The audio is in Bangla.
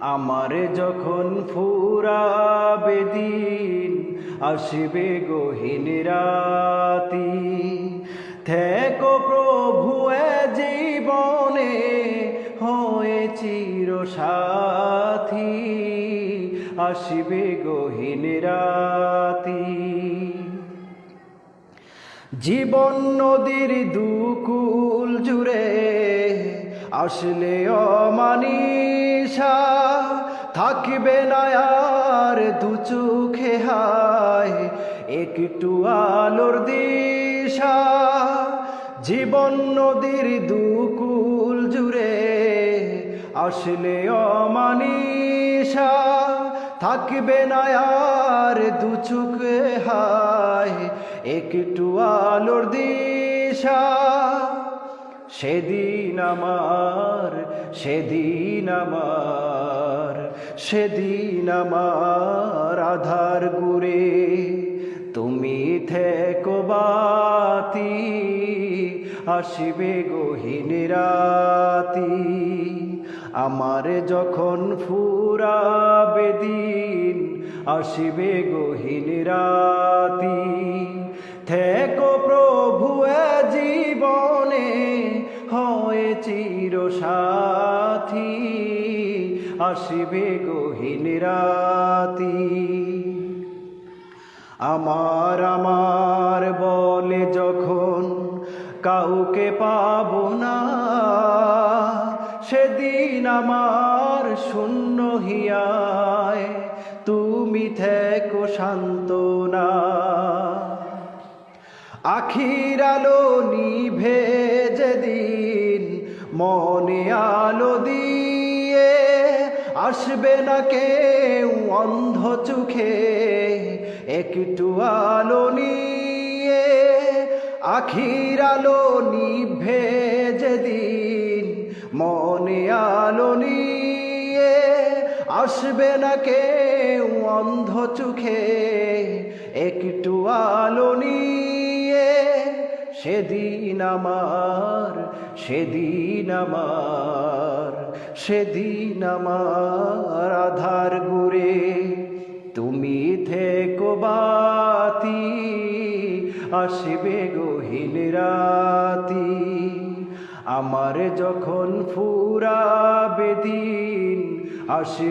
আমার যখন ফুরাবে দিন, আসিবে গহীন রাতি। থেকো প্রভু জীবনে, হয়ে চির সাথী আসিবে গহীন রাতি। জীবন নদীর দুকুল জুড়ে আসলে অমানিসা থাকবে না আর দু চোখে হায়, একটু আলোর দিশা। জীবন নদীর দুকুল জুড়ে আসলে অমানিসা থাকবে না আর দু চোখে হায়, একটু আলোর দিশা। সেদিন আমার সেদিন আমার সেদিন আমার আধার গুরে তুমি থেকো বাতি, আসিবে গহীন রাতি। আমার যখন ফুরাবে দিন, আসিবে গহীন রাতি। থেকো হয় চির সাথী আসিবে গহীন রাতি। আমার আমার বলে যখন কাউকে পাব না, সেদিন আমার শূন্য হিয়ায় তুমি থেকো শান্ত না আখির আলো মনে আলো দিয়ে আসবে না কেউ অন্ধ চোখে। একটু আলো নিয়ে আখির আলো নিভে যেদিন মনে আলো নিয়ে আসবে না কেউ অন্ধ চোখে। একটু আলো নিয়ে সেদিন আমার সেদিন আমার সেদিন আমার আধার গুরে তুমি থেকো বাতি, আসবে গহীন রাতি। আমার যখন ফুরাবে দিন, আসবে